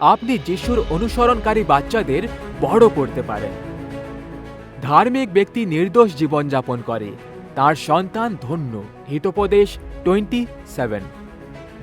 আপনি যিশুর অনুসরণকারী বাচ্চাদের বড় করতে পারেন। ধার্মিক ব্যক্তি নির্দোষ জীবনযাপন করে। তার সন্তান ধন্য। Hitopadesh twenty seven.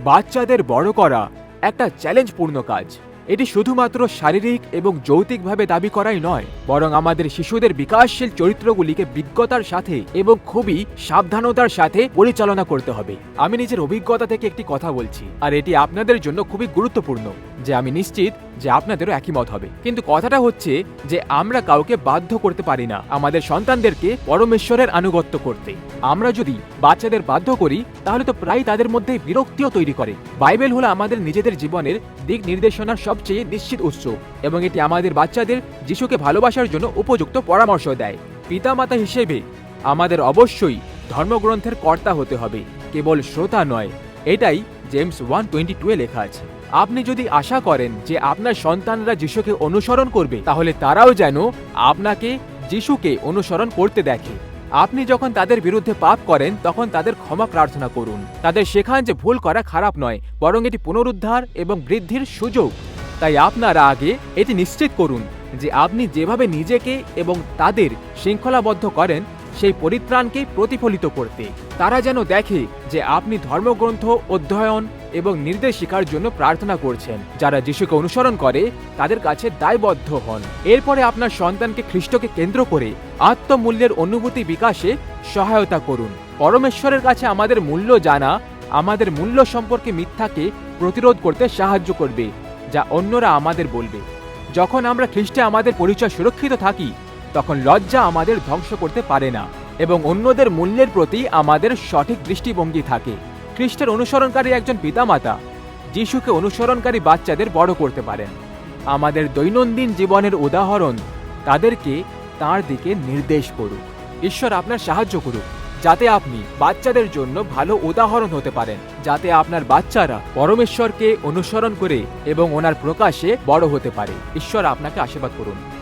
বাচ্চাদের বড় করা একটা চ্যালেঞ্জপূর্ণ কাজ। এটি শুধুমাত্র শারীরিক এবং যৌতিকভাবে দাবি করাই নয়, বরং আমাদের শিশুদের বিকাশশীল চরিত্রগুলিকে বিজ্ঞতার সাথে এবং খুবই সাবধানতার সাথে পরিচালনা করতে হবে। আমি নিজের অভিজ্ঞতা থেকে একটি কথা বলছি, আর এটি আপনাদের জন্য খুবই গুরুত্বপূর্ণ। যে আমি নিশ্চিত যে আপনাদেরও একই মত হবে। কিন্তু কথাটা হচ্ছে যে আমরা কাউকে বাধ্য করতে পারি না। আমাদের সন্তানদেরকে পরমেশ্বরের আনুগত্য করতে। আমরা যদি বাচ্চাদের বাধ্য করি, তাহলে তো প্রায় তাদের মধ্যে বিরক্তিও তৈরি করে। বাইবেল হলো আমাদের নিজেদের জীবনের দিক নির্দেশনার সবচেয়ে নিশ্চিত উৎস এবং এটি আমাদের বাচ্চাদের যিশুকে ভালোবাসার জন্য উপযুক্ত পরামর্শ দেয়। পিতামাতা হিসেবে আমাদের অবশ্যই ধর্মগ্রন্থের কর্তা হতে হবে, কেবল শ্রোতা নয়। এটাই জেমস ওয়ান টোয়েন্টি টুয়ে লেখা আছে। আপনি যদি আশা করেন যে আপনার সন্তানরা যিশুকে অনুসরণ করবে, তাহলে তারাও যেন আপনাকে যিশুকে অনুসরণ করতে দেখে। আপনি যখন তাদের বিরুদ্ধে পাপ করেন, তখন তাদের ক্ষমা প্রার্থনা করুন। তাদের শেখান যে ভুল করা খারাপ নয়, বরং এটি পুনরুদ্ধার এবং বৃদ্ধির সুযোগ। তাই আপনারা আগে এটি নিশ্চিত করুন যে আপনি যেভাবে নিজেকে এবং তাদের শৃঙ্খলাবদ্ধ করেন সেই পরিত্রাণকেই প্রতিফলিত করতে। তারা যেন দেখে যে আপনি ধর্মগ্রন্থ, অধ্যয়ন এবং নির্দেশিকার জন্য প্রার্থনা করছেন, যারা যিশুকে অনুসরণ করে, তাদের কাছে দায়বদ্ধ হন। এরপরে আপনার সন্তানকে খ্রিস্টকে কেন্দ্র করে আত্মমূল্যের অনুভূতি বিকাশে সহায়তা করুন। পরমেশ্বরের কাছে আমাদের মূল্য জানা, আমাদের মূল্য সম্পর্কে মিথ্যাকে প্রতিরোধ করতে সাহায্য করবে, যা অন্যরা আমাদের বলবে। যখন আমরা খ্রিস্টে আমাদের পরিচয় সুরক্ষিত থাকি তখন লজ্জা আমাদের ধ্বংস করতে পারে না এবং অন্যদের মূল্যের প্রতি আমাদের সঠিক দৃষ্টিভঙ্গি থাকে। খ্রিস্টের অনুসরণকারী একজন পিতামাতা যিশুকে অনুসরণকারী বাচ্চাদের বড় করতে পারেন। আমাদের দৈনন্দিন জীবনের উদাহরণ তাদেরকে তার দিকে নির্দেশ করুক। ঈশ্বর আপনার সাহায্য করুক, যাতে আপনি বাচ্চাদের জন্য ভালো উদাহরণ হতে পারেন, যাতে আপনার বাচ্চারা পরমেশ্বরকে অনুসরণ করে এবং ওনার প্রকাশে বড় হতে পারে। ঈশ্বর আপনাকে আশীর্বাদ করুন।